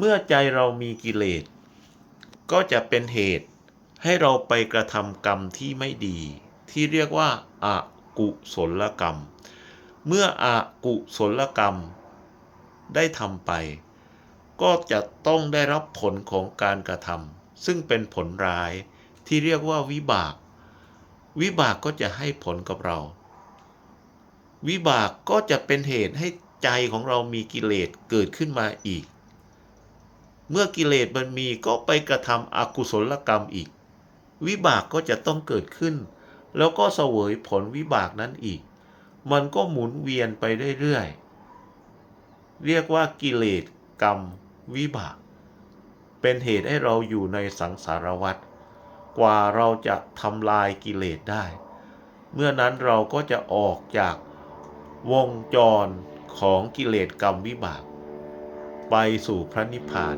เมื่อใจเรามีกิเลส ก็จะเป็นเหตุให้เราไปกระทำกรรมที่ไม่ดี ที่เรียกว่าอากุศลกรรม เมื่ออากุศลกรรม ได้ทำไป ก็จะต้องได้รับผลของการกระทำซึ่งเป็นผลร้ายที่เรียกว่าวิบาก วิบากก็จะให้ผลกับเรา วิบากก็จะเป็นเหตุให้ใจของเรามีกิเลสเกิดขึ้นมาอีก เมื่อกิเลสมันมีก็ไปกระทำอกุศลกรรมอีก วิบากก็จะต้องเกิดขึ้น แล้วก็เสวยผลวิบากนั้นอีก มันก็หมุนเวียนไปเรื่อยๆเรียกว่ากิเลสกรรม วิบาก เป็นเหตุให้เราอยู่ในสังสารวัฏกว่าเราจะทำลายกิเลสได้ เมื่อนั้นเราก็จะออกจากวงจรของกิเลสกรรมวิบาก ไปสู่พระนิพพาน